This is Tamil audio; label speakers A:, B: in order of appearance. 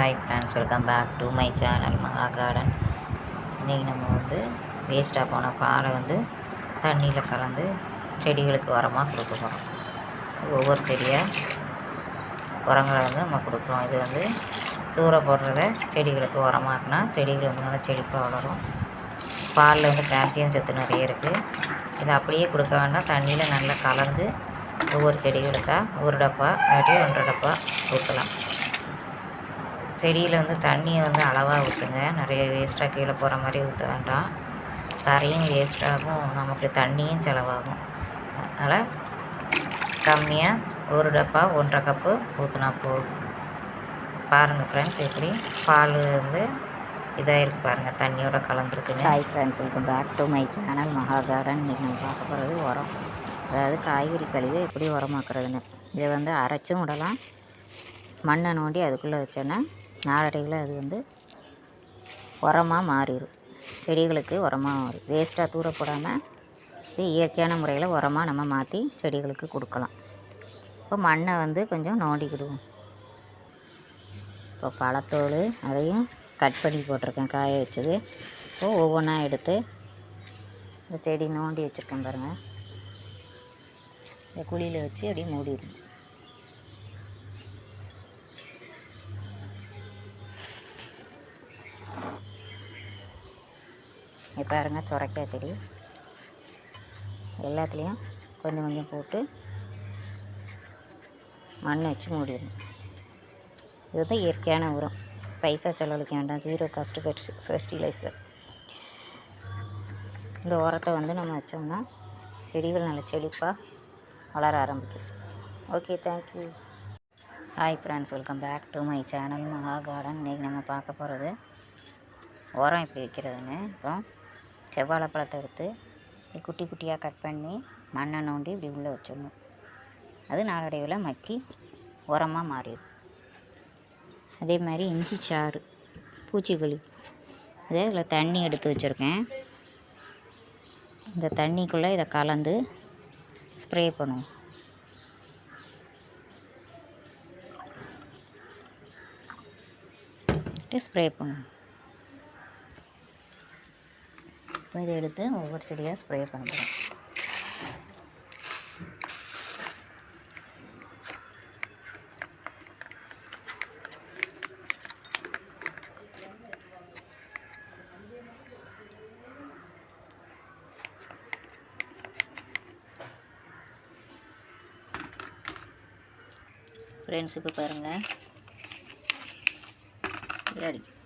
A: Hi friends welcome back to my channel Maha garden இன்றைக்கி நம்ம வந்து வேஸ்ட்டாக போன பாலை வந்து தண்ணியில் கலந்து செடிகளுக்கு உரமாக கொடுக்குறோம் ஒவ்வொரு செடியாக உரங்களை வந்து நம்ம கொடுக்குறோம். இது வந்து தூர போடுறத செடிகளுக்கு உரமாக்குனா செடிகள் வந்து நல்லா செழிப்பாக வளரும். பாலில் வந்து கால்சியம் சத்து நிறைய இருக்குது இதை அப்படியே கொடுக்க வேண்டாம். தண்ணியில் நல்லா கலந்து ஒவ்வொரு செடிகளுக்கா ஒரு டப்பா இல்லாட்டி ஒன்றரை டப்பா ஊற்றலாம் செடியில் வந்து தண்ணியை வந்து அளவாக ஊற்றுங்க நிறைய வேஸ்ட்டாக கீழே போகிற மாதிரி ஊற்ற வேண்டாம். தரையும் வேஸ்ட்டாகும் நமக்கு தண்ணியும் செலவாகும். அதனால் கம்மியாக ஒரு டப்பா ஒன்றரை கப்பு ஊற்றினா போதும். பாருங்கள் ஃப்ரெண்ட்ஸ் எப்படி பால் வந்து இதாக இருக்குது பாருங்கள் தண்ணியோட கலந்துருக்குங்க. Hi friends welcome back to my channel Maha garden இன்றைக்கி நம்ம பார்க்க போகிறது உரம். அதாவது காய்கறி கழிவை எப்படி உரமாக்குறதுன்னு. இதை வந்து அரைச்சும் விடலாம். மண்ணை நோண்டி அதுக்குள்ளே வச்சோன்னா நாளடைவில் அது வந்து உரமாக மாறிடும். செடிகளுக்கு உரமாக மாறும் வேஸ்ட்டாக தூர போடாமல் இது இயற்கையான முறையில் உரமாக நம்ம மாற்றி செடிகளுக்கு கொடுக்கலாம். இப்போ மண்ணை வந்து கொஞ்சம் நோண்டிக்கிடுவோம். இப்போ பழத்தோல் அதையும் கட் பண்ணி போட்டிருக்கேன் காய வச்சது. இப்போ ஒவ்வொன்றா எடுத்து இந்த செடி நோண்டி வச்சுருக்கேன் பாருங்கள் இந்த குழியில் வச்சு அப்படியே மூடிடும் இப்போ பாருங்க சுரைக்காய் செடி. எல்லாத்துலேயும் கொஞ்சம் கொஞ்சம் போட்டு மண் வச்சு மூடிடணும். இதுதான் இயற்கையான உரம். பைசா செலவழிக்க வேண்டாம். ஜீரோ காஸ்ட் ஃபெர்டிலைசர் இந்த உரத்தை வந்து நம்ம வச்சோம்னா செடிகள் நல்ல செழிப்பாக வளர ஆரம்பிக்கும். Okay thank you hi friends welcome back to my channel Maha garden இன்றைக்கி நம்ம பார்க்க போகிறது உரம் எப்படி வைக்கிறதுன்னு. இப்போ செவ்வாழைப்பழத்தை எடுத்து குட்டி குட்டியாக கட் பண்ணி மண்ணை நோண்டி இப்படி உள்ளே வச்சிடணும். அது நாளடைவில் மக்கி உரமாக மாறிடும். அதே மாதிரி இஞ்சி சாறு பூச்சிக்கொல்லி. அதே இதில் தண்ணி எடுத்து வச்சுருக்கேன். இந்த தண்ணிக்குள்ளே இதை கலந்து ஸ்ப்ரே பண்ணுவோம். ஸ்ப்ரே பண்ணுவோம். இப்போ இதை எடுத்து ஒவ்வொரு செடியாக ஸ்ப்ரே பண்ண போகிறோம் ஃப்ரெண்ட்ஸ் இப்போ பாருங்கள் இப்படி அடிக்கும்